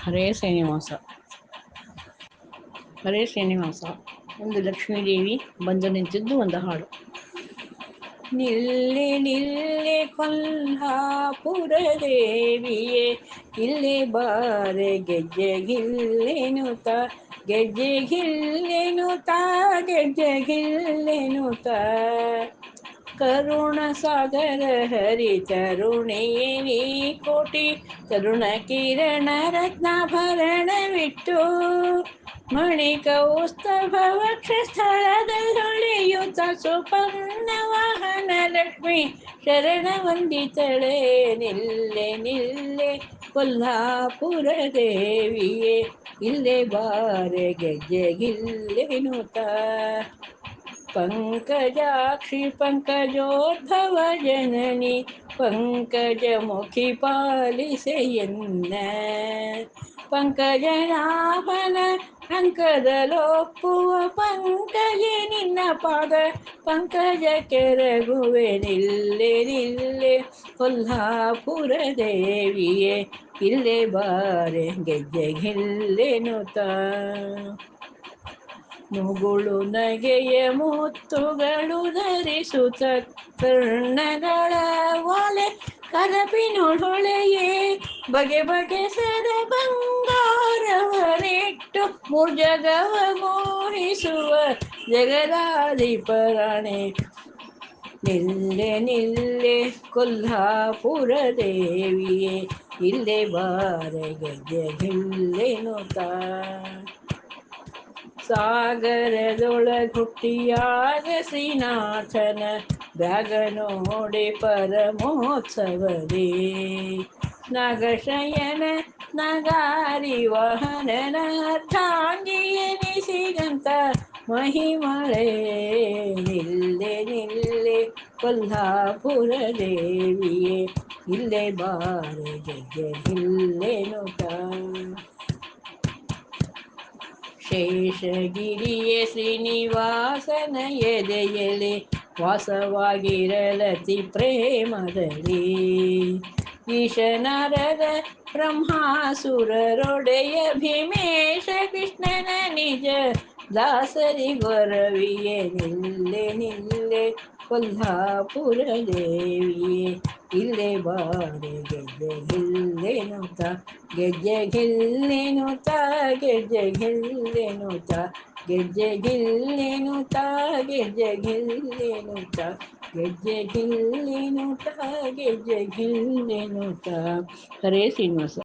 ಹರೇ ಶ್ರೀನಿವಾಸ. ಹರೇ ಶ್ರೀನಿವಾಸ. ಒಂದು ಲಕ್ಷ್ಮೀದೇವಿ ಬಂದು ನಿಂತಿದ್ದು ಒಂದು ಹಾಡು. ನಿಲ್ಲೆ ನಿಲ್ಲೆ ಕೊಲ್ಹಾಪುರ ದೇವಿಯೇ ಇಲ್ಲಿ ಬಾರೆ ಗೆಜ್ಜೆ ಗಿಲ್ಲೆನು ತ ಗೆಜ್ಜೆ ಗಿಲ್ಲೆನುತ ಗೆಜ್ಜೆ ಗಿಲ್ಲೆನುತ. ಕರುಣ ಸಾಗರ ಹರಿ ತರುಣಿ ನೀ ಕೋಟಿ ತರುಣ ಕಿರಣ ರತ್ನಾಭರಣವಿಟ್ಟು ಮಣಿ ಕೌಸ್ತಭ ವಕ್ಷ ಸ್ಥಳದಲ್ಲಿ ಹೊಳೆಯುತ್ತ ಸುಪರ್ಣ ವಾಹನ ಲಕ್ಷ್ಮಿ ಶರಣ ವಂದಿತಳೆ. ನಿಲ್ಲೆ ನಿಲ್ಲೆ ಕೊಲ್ಲಾಪುರ ದೇವಿಯೇ, ಇಲ್ಲೇ ಬಾರೆ ಗೆಜ್ಜೆ ಗಿಲ್ಲೆನುತ ಪಂಕಜಾಕ್ಷಿ ಪಂಕಜೋದ್ಭವ ಜನನಿ ಪಂಕಜಮುಖಿ ಪಾಲಿಸೆಯನ್ನ ಪಂಕಜನಾಭನ ಅಂಕದಲೊಪ್ಪುವ ಪಂಕಜ ನಿನ್ನ ಪಾದ ಪಂಕಜ ಕೆರಗುವೆ ನಿಲ್ಲೆ ನಿಲ್ಲೆ ಕೊಲ್ಹಾಪುರ ದೇವಿಯೇ ಇಲ್ಲೇ ಬಾರೆ ಗೆಜ್ಜೆ ಗಿಲ್ಲೆನುತ ಮುಗುಳು ನಗೆಯ ಮುತ್ತುಗಳು ಧರಿಸುತ್ತ ಕರ್ಣಗಳ ಒಲೆ ಕರಪಿನೊಳೊಳೆಯೇ ಬಗೆ ಬಗೆ ಸದ ಬಂಗಾರವರಿಟ್ಟು ಮುಜಗವ ಮೋಹಿಸುವ ಜಗದಾಧಿಪರಾಣೆ ನಿಲ್ಲೆ ನಿಲ್ಲೆ ಕೊಲ್ಹಾಪುರ ದೇವಿಯೇ, ಇಲ್ಲೇ ಬಾರೆ ಗೆಜ್ಜೆ ಗಿಲ್ಲೆನುತ ಸಾಗರದೊಳಗುಟ್ಟಿಯಾಗ ಶ್ರೀನಾಥನ ಬ್ಯಾಗ ನೋಡಿ ಪರಮೋತ್ಸವದೇ ನಗಶಯನ ನಗಾರಿ ವಾಹನನ ಅರ್ಧಾಂಗಿಯನಿಸಿದಂತ ಮಹಿಮಳೆ ನಿಲ್ಲೆ ನಿಲ್ಲೆ ಕೊಲ್ಹಾಪುರ ದೇವಿಯೇ ಇಲ್ಲೇ ಬಾರೆ ಗೆಜ್ಜೆ ಗಿಲ್ಲೆನುತ ಶೇಷಗಿರಿಯ ಶ್ರೀನಿವಾಸನ ಎದೆಯಲೆ ವಾಸವಾಗಿರಲತಿ ಪ್ರೇಮದಲ್ಲಿ ಈಶನರದ ಬ್ರಹ್ಮಾಸುರರೊಡೆಯ ಭೀಮೇಶ ಕೃಷ್ಣನ ನಿಜ ದಾಸರಿ ಗೊರವಿಯೇ ನಿಲ್ಲೆ ನಿಲ್ಲೆ ಕೊಲ್ಹಾಪುರ ದೇವಿಯೇ ಇಲ್ಲೇ ಬಾರೆ ಗೆಜ್ಜೆ ಗಿಲ್ಲೆನುತ ಗೆಜ್ಜೆ ಗಿಲ್ಲೆನುತ ಗೆಜ್ಜೆ ಗಿಲ್ಲೆನುತ ಗೆಜ್ಜೆ ಗಿಲ್ಲೆನುತ ಗೆಜ್ಜೆ ಗಿಲ್ಲೆನುತ ಗೆಜ್ಜೆ ಗಿಲ್ಲೆನುತ ಗೆಜ್ಜೆ ಗಿಲ್ಲೆನುತ ಹರೇ ಶ್ರೀನಿವಾಸ